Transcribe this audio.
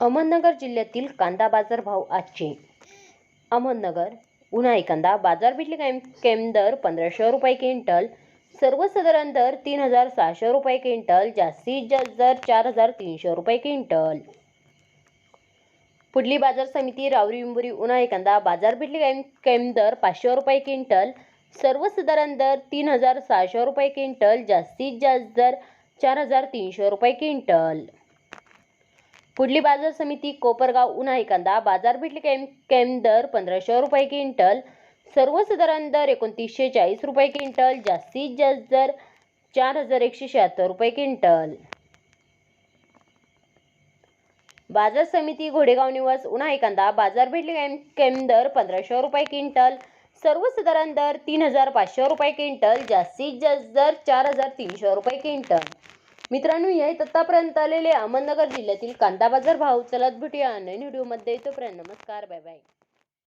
अहमदनगर जिल्ह्यातील कांदा बाजार भाव आजचे. अहमदनगर उन्हाळी कांदा बाजार भेटले कॅम कॅम दर पंधराशे रुपये क्विंटल सर्वसाधारण दर तीन हजार सहाशे रुपये क्विंटल जास्तीत जास्त दर चार हजार तीनशे रुपये क्विंटल. पुढली बाजार समिती रावरी विंबुरी उन्हाळी कांदा बाजार भेटले कॅम कॅम दर पाचशे रुपये क्विंटल सर्वसाधारण दर तीन हजार सहाशे रुपये क्विंटल जास्तीत जास्त दर चार हजार तीनशे रुपये क्विंटल. पुढली बाजार समिती कोपरगाव उन्हाळी कांदा. बाजार भेटले कॅम दर पंधराशे रुपये क्विंटल. सर्वसाधारण दर एकोणतीसशे चाळीस रुपये क्विंटल. जास्तीत जास्त दर चार हजार एकशे शहात्तर रुपये क्विंटल. बाजार समिती घोडेगाव निवास उन्हाळी कांदा. बाजार भेटले कॅम दर पंधराशे रुपये क्विंटल. सर्वसाधारण दर तीन हजार पाचशे रुपये क्विंटल. जास्तीत जास्त दर चार हजार तीनशे रुपये क्विंटल. मित्रांनो या आहेत आतापर्यंत आलेले अहमदनगर जिल्ह्यातील कांदा बाजार भाव चलत भेटूया. नवीन व्हिडिओमध्ये. तोपर्यंत नमस्कार बाय बाय.